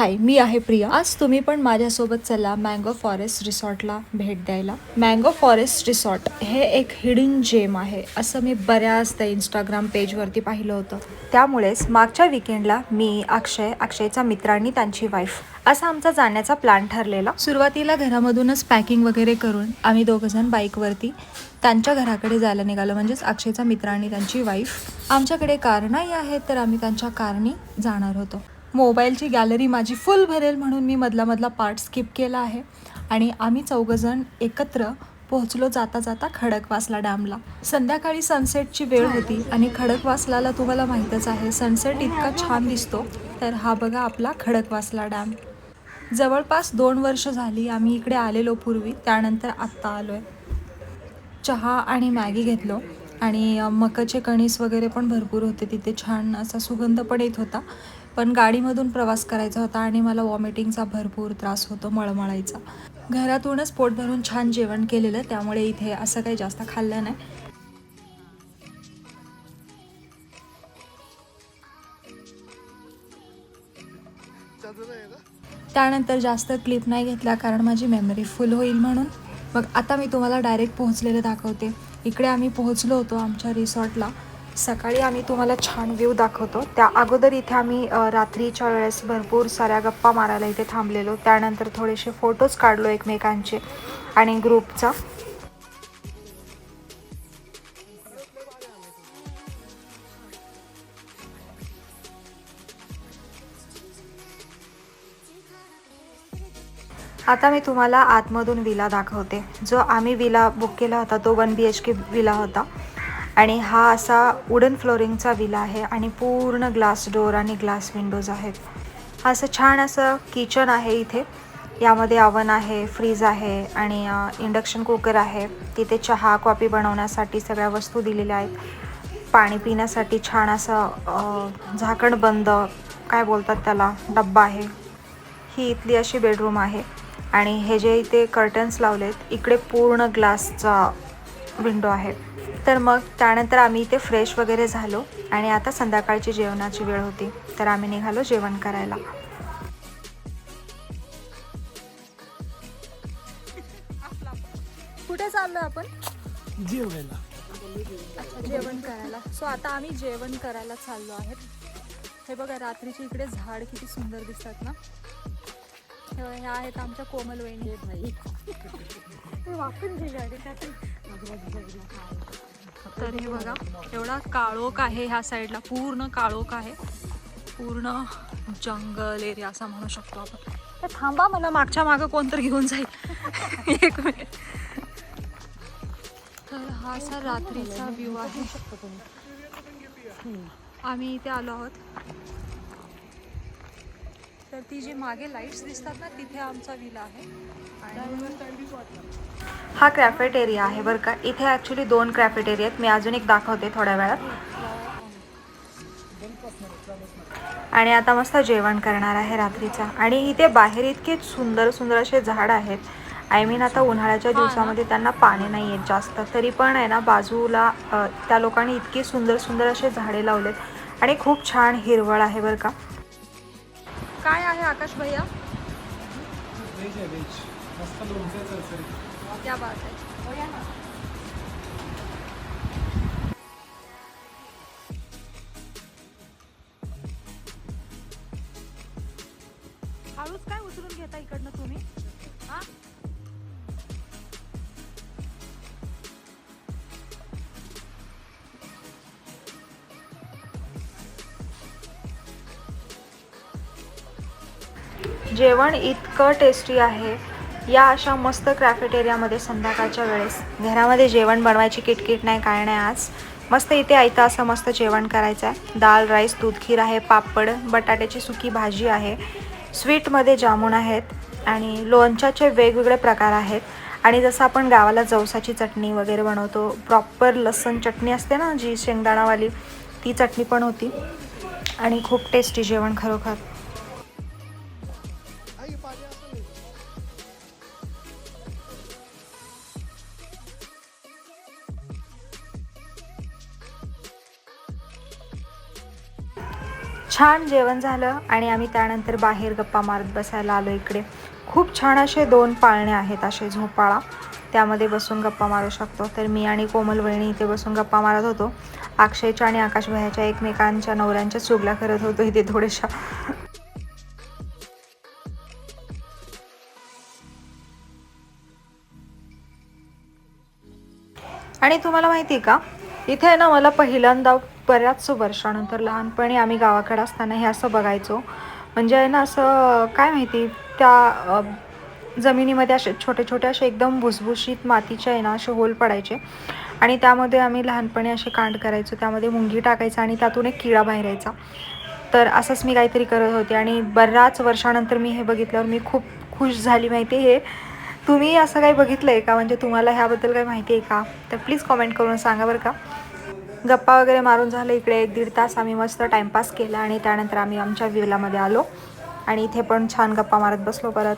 हाय मी आहे प्रिया. आज तुम्ही पण माझ्यासोबत चला मँगो फॉरेस्ट रिसॉर्टला भेट द्यायला. मँगो फॉरेस्ट रिसॉर्ट हे एक हिडन जेम आहे असं मी बऱ्याचदा इंस्टाग्राम पेजवरती पाहिलं होतं. त्यामुळेच मागच्या विकेंडला मी अक्षय अक्षयचा मित्रांनी त्यांची वाईफ असा आमचा जाण्याचा प्लॅन ठरलेला. सुरुवातीला घरामधूनच पॅकिंग वगैरे करून आम्ही दोघंजण बाईकवरती त्यांच्या घराकडे जायला निघालो. म्हणजेच अक्षयचा मित्र आणि त्यांची वाईफ आमच्याकडे कार नाही आहे तर आम्ही त्यांच्या कारनी जाणार होतो. मोबाईलची गॅलरी माझी फुल भरेल म्हणून मी मधला मधला पार्ट स्किप केला आहे. आणि आम्ही चौघजण एकत्र पोहोचलो जाता जाता खडकवासला डॅमला. संध्याकाळी सनसेटची वेळ होती आणि खडकवासलाला तुम्हाला माहीतच आहे सनसेट इतका छान दिसतो तर हा बघा आपला खडकवासला डॅम. जवळपास दोन वर्ष झाली आम्ही इकडे आलेलो पूर्वी त्यानंतर आत्ता आलो आहे चहा आणि मॅगी घेतलो आणि मकाचे कणीस वगैरे पण भरपूर होते तिथे छान असा सुगंध पण येत होता. पण गाडीमधून प्रवास करायचा होता आणि मला वॉमिटिंगचा भरपूर त्रास होतो मळमळायचा. घरातूनच पोट भरून छान जेवण केलेलं त्यामुळे इथे असं काही जास्त खाल्लं नाही. त्यानंतर जास्त क्लिप नाही घेतला कारण माझी मेमरी फुल होईल म्हणून. मग आता मी तुम्हाला डायरेक्ट पोहोचलेलं दाखवते. इकडे आम्ही पोहोचलो होतो आमच्या रिसॉर्टला सकाळी आम्ही तुम्हाला छान व्ह्यू दाखवतो. त्या अगोदर इथे आम्ही रात्रीच्या वेळेस भरपूर साऱ्या गप्पा मारायला इथे थांबलेलो. त्यानंतर थोडेसे फोटोज काढलो एकमेकांचे आणि ग्रुपचा. आता मी तुम्हाला आतमधून विला दाखवते. जो आम्ही विला बुक केला होता तो one B H K villa होता. आणि हा असा वुडन फ्लोरिंगचा विला आहे आणि पूर्ण ग्लास डोअर आणि ग्लास विंडोज आहेत. हा असं छान असं किचन आहे इथे. यामध्ये अवन आहे फ्रीज आहे आणि इंडक्शन कुकर आहे. तिथे चहा कॉफी बनवण्यासाठी सगळ्या वस्तू दिलेल्या आहेत. पाणी पिण्यासाठी छान असं झाकण बंद काय बोलतात त्याला डब्बा आहे. ही इथली अशी बेडरूम आहे. आणि हे जे इथे कर्टन्स लावलेत इकडे पूर्ण ग्लासचा विंडो आहे. तर मग त्यानंतर आम्ही इथे फ्रेश वगैरे झालो आणि आता संध्याकाळची जेवणाची वेळ होती. तर आम्ही निघालो जेवण करायला. कुठे चाललो आपण? जेवायला. जेवण करायला. सो आता आम्ही जेवण करायला चाललो आहेत. हे बघा रात्रीचे इकडे झाड किती सुंदर दिसतात ना. हे ह्या आहेत आमच्या कोमल वहिनी. भाई तर हे बघा एवढा काळोख आहे ह्या साईडला पूर्ण काळोख आहे. पूर्ण जंगल एरिया असा म्हणू शकतो आपण. थांबा मला मागच्या मागं कोणतरी घेऊन जाईल. एक मिनिट. तर हा असा रात्रीचा व्ह्यू आहे. आम्ही इथे आलो आहोत. तर ती जी मागे लाईट्स दिसतात ना तिथे आमचा विला आहे. आणि हा क्रॅफेटेरिया आहे बरं का. इथे ॲक्च्युली दोन क्रॅफेटेरिया आहेत. मी अजून एक दाखवते थोड्या वेळात. आणि आता मस्त जेवण करणार आहे रात्रीचा. आणि इथे बाहेर इतके सुंदर सुंदर असे झाड आहेत. आय मीन आता उन्हाळ्याच्या दिवसामध्ये त्यांना पाणी नाही आहेत जास्त. तरी पण आहे ना बाजूला त्या लोकांनी इतकी सुंदर सुंदर असे झाडे लावलेत. आणि खूप छान हिरवळ आहे बरं का. काय आहे आकाश भैया? व्हेज आहे व्हेज मस्त बात आहे. हळूच काय उचलून घेता इकडनं तुम्ही? हा? जेवण इतकं टेस्टी आहे. या अशा मस्त क्रॅफेटेरियामध्ये संध्याकाळच्या वेळेस. घरामध्ये जेवण बनवायची किटकिट नाही काय नाही आज. मस्त इथे आयता असं मस्त जेवण करायचं आहे. दाल राईस दूध खीर आहे पापड बटाट्याची सुकी भाजी आहे. स्वीटमध्ये जामून आहेत आणि लोणच्याचे वेगवेगळे प्रकार आहेत. आणि जसं आपण गावाला जवसाची चटणी वगैरे बनवतो प्रॉपर लसण चटणी असते ना जी शेंगदाणावाली ती चटणी पण होती. आणि खूप टेस्टी जेवण खरोखर. छान जेवण झालं आणि आम्ही त्यानंतर बाहेर गप्पा मारत बसायला आलो इकडे. खूप छान असे दोन पाळणे आहेत असे झोपाळा. त्यामध्ये बसून गप्पा मारू शकतो. तर मी आणि कोमल वहिणी इथे बसून गप्पा मारत होतो. अक्षयच्या आणि आकाश भयाच्या एकमेकांच्या नवऱ्यांच्या चुगल्या करत होतो इथे थोड्याशा. आणि तुम्हाला माहिती आहे का? इथे आहे ना मला पहिल्यांदा बऱ्याच वर्षानंतर लहानपणी आम्ही गावाकडे असताना हे असं बघायचो. म्हणजे आहे ना असं काय माहिती त्या जमिनीमध्ये असे छोटे छोटे असे एकदम भुसभुशीत मातीचे आहे ना असे होल पडायचे. आणि त्यामध्ये आम्ही लहानपणी असे कांड करायचो त्यामध्ये मुंगी टाकायचा आणि त्यातून एक किडा बाहेर यायचा. तर असंच मी काहीतरी करत होते आणि बऱ्याच वर्षानंतर मी हे बघितल्यावर मी खूप खुश झाली माहिती आहे. हे तुम्ही असं काही बघितलं आहे का? म्हणजे तुम्हाला ह्याबद्दल काही माहिती आहे का? तर प्लीज कॉमेंट करून सांगा बरं का. गप्पा वगैरे मारून झालं. इकडे एक दीड तास आम्ही मस्त टाईमपास केला आणि त्यानंतर आम्ही आमच्या विलामध्ये आलो. आणि इथे पण छान गप्पा मारत बसलो परत.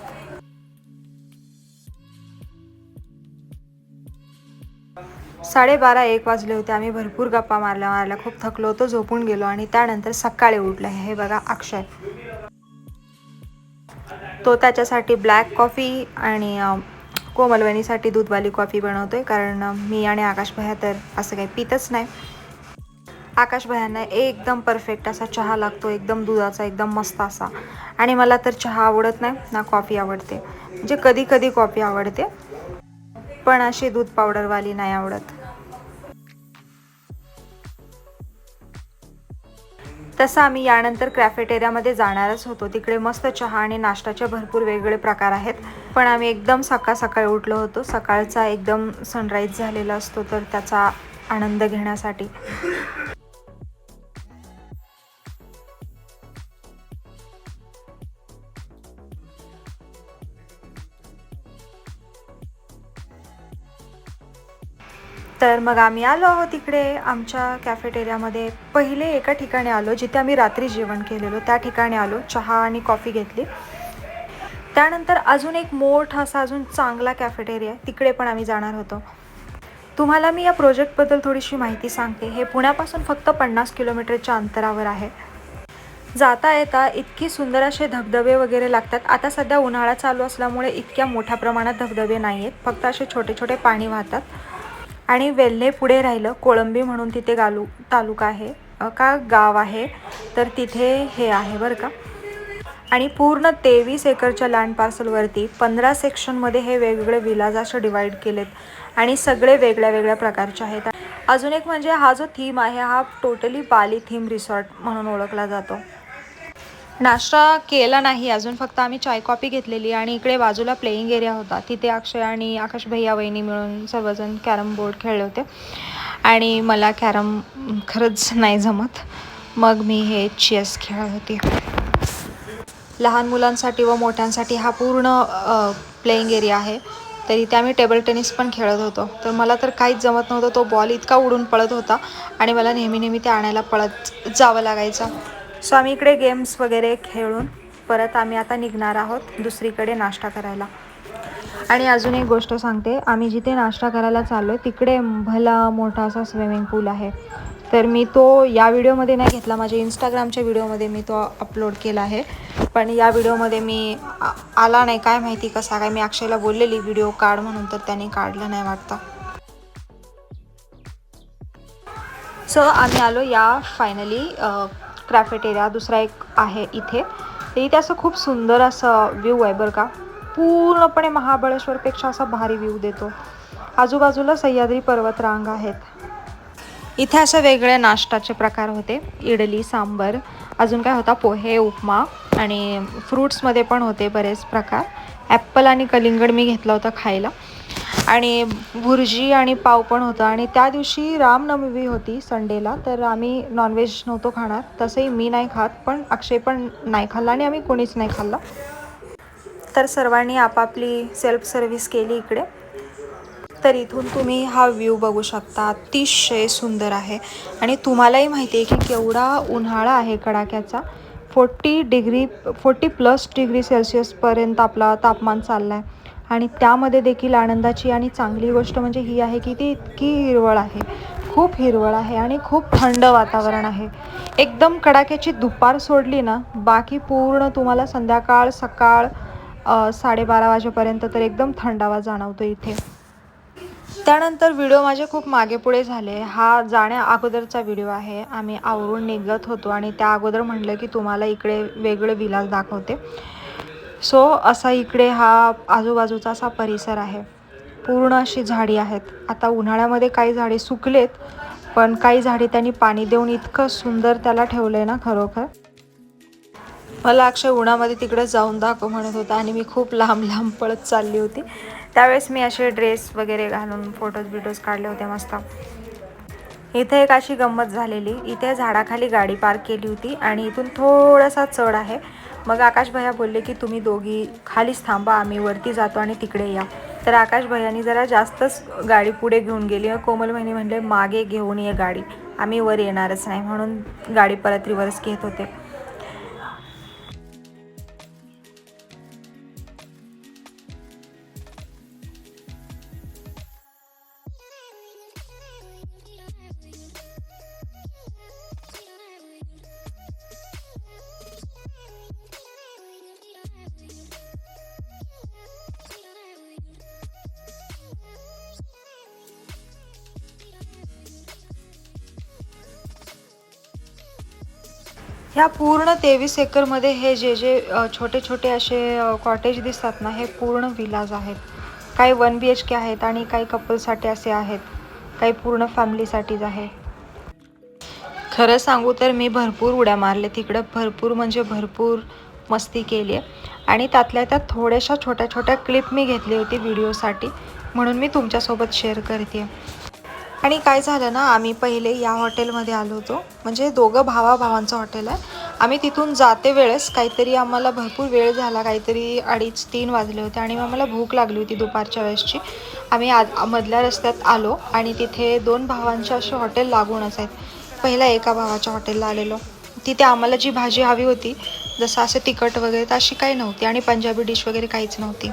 साडेबारा एक वाजले होते. आम्ही भरपूर गप्पा मारल्या मारल्या खूप थकलो होतो झोपून गेलो आणि त्यानंतर सकाळी उठलं. हे बघा अक्षय. तो त्याच्यासाठी ब्लॅक कॉफी आणि कोमलवणीसाठी दूधवाली कॉफी बनवतोय कारण मी आणि आकाश भया तर असं काही पितच नाही. आकाश भयांना एकदम परफेक्ट असा चहा लागतो एकदम दुधाचा एकदम मस्त असा. आणि मला तर चहा आवडत नाही ना कॉफी आवडते. म्हणजे कधी कधी कॉफी आवडते पण अशी दूध पावडरवाली नाही आवडत. तसं आम्ही यानंतर क्रॅफेटेरियामध्ये जाणारच होतो. तिकडे मस्त चहा आणि नाश्त्याचे भरपूर वेगवेगळे प्रकार आहेत. पण आम्ही एकदम सकाळ सकाळी उठलो होतो. सकाळचा एकदम सनराईज झालेला असतो तर त्याचा आनंद घेण्यासाठी. तर मग आम्ही आलो आहोत इकडे आमच्या कॅफेटेरियामध्ये पहिले एका ठिकाणी आलो जिथे आम्ही रात्री जेवण केलेलो. त्या ठिकाणी आलो चहा आणि कॉफी घेतली. त्यानंतर अजून एक मोठा असा अजून चांगला कॅफेटेरिया आहे तिकडे पण आम्ही जाणार होतो. तुम्हाला मी या प्रोजेक्टबद्दल थोडीशी माहिती सांगते. हे पुण्यापासून फक्त पन्नास किलोमीटरच्या अंतरावर आहे. जाता येता इतकी सुंदर असे धबधबे वगैरे लागतात. आता सध्या उन्हाळा चालू असल्यामुळे इतक्या मोठ्या प्रमाणात धबधबे नाही आहेत फक्त असे छोटे छोटे पाणी वाहतात. आणि वेल्हे पुढे राहिलं. कोळंबी म्हणून तिथे गालू तालुका आहे. का गाव आहे? तर तिथे हे आहे बरं का. आणि पूर्ण तेवीस एकरच्या लँड पार्सलवरती पंधरा सेक्शनमध्ये हे वेगवेगळे विलाज असे डिवाईड केलेत. आणि सगळे वेगळ्या वेगळ्या प्रकारचे आहेत. अजून एक म्हणजे हा जो थीम आहे हा टोटली बाली थीम रिसॉर्ट म्हणून ओळखला जातो. नाश्ता केला नाही अजून फक्त आम्ही चाय कॉफी घेतलेली आणि इकडे बाजूला प्लेईंग एरिया होता. तिथे अक्षय आणि आकाश भैया वहिनी मिळून सर्वजण कॅरम बोर्ड खेळले होते. आणि मला कॅरम खरंच नाही जमत. मग मी हे चेस खेळत होती. लहान मुलांसाठी व मोठ्यांसाठी हा पूर्ण प्लेईंग एरिया आहे. तर इथे आम्ही टेबल टेनिस पण खेळत होतो. तर मला तर काहीच जमत नव्हतं. तो बॉल इतका उडून पळत होता आणि मला नेहमी नेहमी ते आणायला पळत जावं लागायचं. सो आम्ही इकडे गेम्स वगैरे खेळून परत आम्ही आता निघणार आहोत दुसरीकडे नाश्ता करायला. आणि अजून एक गोष्ट सांगते आम्ही जिथे नाश्ता करायला चाललो आहे तिकडे भला मोठा असा स्विमिंग पूल आहे. तर मी तो या व्हिडिओमध्ये नाही घेतला माझ्या इंस्टाग्रामच्या व्हिडिओमध्ये मी तो अपलोड केला आहे. पण या व्हिडिओमध्ये मी आला नाही काय माहिती कसा काय मी अक्षयला बोललेली व्हिडिओ काढ म्हणून तर त्याने काढलं नाही वाटतं. सो आम्ही आलो या फायनली क्राफेटेरिया दुसरा एक आहे इथे. तर इथे असं खूप सुंदर असं व्ह्यू आहे बरं का. पूर्णपणे महाबळेश्वरपेक्षा असा भारी व्ह्यू देतो. आजूबाजूला सह्याद्री पर्वतरांग आहेत. इथे असे वेगळे नाश्ताचे प्रकार होते. इडली सांबर अजून काय होता? पोहे उपमा आणि फ्रूट्समध्ये पण होते बरेच प्रकार. ॲप्पल आणि कलिंगड मी घेतला होता खायला. आणि भुर्जी आणि पाव पण होतं. आणि त्या दिवशी रामनवमी होती संडेला तर आम्ही नॉनव्हेज नव्हतो खाणार. तसंही मी नाही खात पण अक्षय पण नाही खाल्ला आणि आम्ही कोणीच नाही खाल्ला. तर सर्वांनी आपापली सेल्फ सर्व्हिस केली इकडे. तर इथून तुम्ही हा व्ह्यू बघू शकता. अतिशय सुंदर आहे. आणि तुम्हालाही माहिती आहे की केवढा उन्हाळा आहे कडाक्याचा. Forty degree forty plus degree सेल्सिअसपर्यंत आपला तापमान चाललं आहे आणि त्यामध्ये देखील आनंदाची आणि चांगली गोष्ट म्हणजे ही आहे की ती इतकी हिरवळ आहे. खूप हिरवळ आहे आणि खूप थंड वातावरण आहे. एकदम कडाक्याची दुपार सोडली ना बाकी पूर्ण तुम्हाला संध्याकाळ सकाळ साडेबारा वाजेपर्यंत तर एकदम थंडावा जाणवतो इथे. त्यानंतर व्हिडिओ माझे खूप मागे पुढे झाले. हा जाण्या अगोदरचा व्हिडिओ आहे. आम्ही आवरून निघत होतो आणि त्या अगोदर म्हटलं की तुम्हाला इकडे वेगळे विलास दाखवते. सो असा इकडे हा आजूबाजूचा असा परिसर आहे. पूर्ण अशी झाडी आहेत. आता उन्हाळ्यामध्ये काही झाडे सुकलेत पण काही झाडे त्यांनी पाणी देऊन इतकं सुंदर त्याला ठेवलं आहे ना खरोखर. मला अक्षय उन्हामध्ये तिकडे जाऊन दाखव म्हणत होता आणि मी खूप लांब लांब पळत चालली होती. त्यावेळेस मी असे ड्रेस वगैरे घालून फोटोज बिटोज काढले होते मस्त. इथे एक अशी गंमत झालेली. इथे झाडाखाली गाडी पार्क केली होती आणि इथून थोडासा चढ आहे. मग आकाश भैया बोलले की तुम्ही दोघी खालीच थांबा आम्ही वरती जातो आणि तिकडे या. तर आकाश भैयानी जरा जास्तच गाडी पुढे घेऊन गेली. कोमल महिनी म्हणले मागे घेऊन ये गाडी. आम्ही वर येणारच नाही. म्हणून गाडी परत रिव्हर्स घेत होते. ह्या पूर्ण तेवीस एकरमध्ये हे जे जे छोटे छोटे असे कॉटेज दिसतात ना हे पूर्ण विलाज आहेत. काही वन बी एच के आहेत आणि काही कपलसाठी असे आहेत. काही पूर्ण फॅमिलीसाठीच आहे. खरं सांगू तर मी भरपूर उड्या मारले तिकडं भरपूर म्हणजे भरपूर मस्ती केली आहे. आणि त्यातल्या त्यात थोड्याशा छोट्या छोट्या क्लिप मी घेतली होती व्हिडिओसाठी म्हणून मी तुमच्यासोबत शेअर करते. आणि काय झालं ना आम्ही पहिले या हॉटेलमध्ये आलो होतो. म्हणजे दोघं भावा भावांचं हॉटेल आहे. आम्ही तिथून जाते वेळेस काहीतरी आम्हाला भरपूर वेळ झाला. काहीतरी अडीच तीन वाजले होते आणि मग आम्हाला भूक लागली होती दुपारच्या वेळेसची. आम्ही आ मधल्या रस्त्यात आलो आणि तिथे दोन भावांचे असे हॉटेल लागूनच आहेत पहिला एका भावाच्या हॉटेलला आलेलो. तिथे आम्हाला जी भाजी हवी होती जसं असं तिखट वगैरे अशी काही नव्हती आणि पंजाबी डिश वगैरे काहीच नव्हती.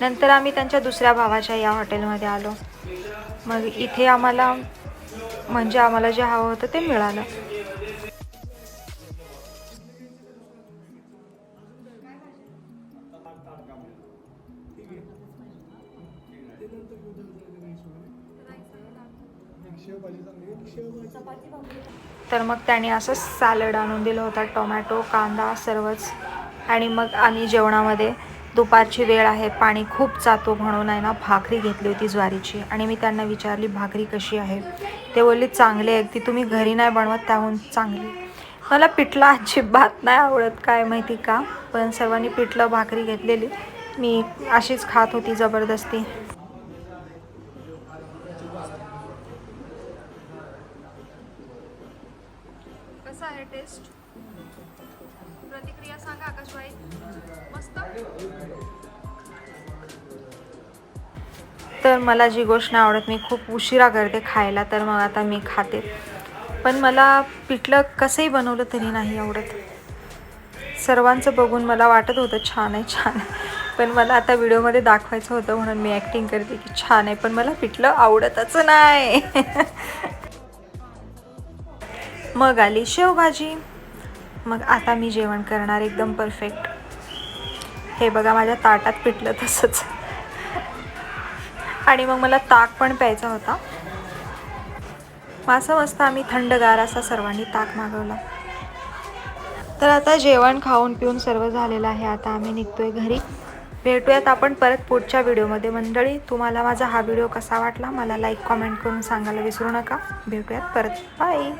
नंतर आम्ही त्यांच्या दुसऱ्या भावाच्या या हॉटेलमध्ये आलो. मग इथे आम्हाला म्हणजे आम्हाला जे हवं होतं ते मिळालं. तर मग त्याने असं सॅलड आणून दिलं होता टोमॅटो कांदा सर्वच. आणि मग आम्ही जेवणामध्ये दुपारची वेळ आहे पाणी खूप जातो म्हणून आहे ना भाकरी घेतली होती ज्वारीची. आणि मी त्यांना विचारली भाकरी कशी आहे? ते बोलले चांगली आहे. ती तुम्ही घरी नाही बनवत त्याहून चांगली. मला पिठलं अजिबात नाही आवडत काय माहिती का. पण सर्वांनी पिठलं भाकरी घेतलेली. मी अशीच खात होती जबरदस्ती. तर मला जी गोष्ट नाही आवडत मी खूप उशिरा करते खायला तर मग आता मी खाते. पण मला पिठलं कसंही बनवलं तरी नाही आवडत. सर्वांचं बघून मला वाटत होतं छान आहे छान पण मला आता व्हिडिओमध्ये दाखवायचं होतं म्हणून मी ॲक्टिंग करते की छान आहे पण मला पिठलं आवडतच नाही. मग आली शेवभाजी. मग आता मी जेवण करणार एकदम परफेक्ट हे बघा माझ्या ताटात पिटलं तसंच. आणि मग मला ताक पण प्यायचा होता. मग असं मस्त आम्ही थंडगार असा सर्वांनी ताक मागवला. तर आता जेवण खाऊन पिऊन सर्व झालेलं आहे. आता आम्ही निघतोय घरी. भेटूयात आपण परत पुढच्या व्हिडिओमध्ये. मंडळी तुम्हाला माझा हा व्हिडिओ कसा वाटला? मला लाईक कॉमेंट करून सांगायला विसरू नका. भेटूयात परत. बाय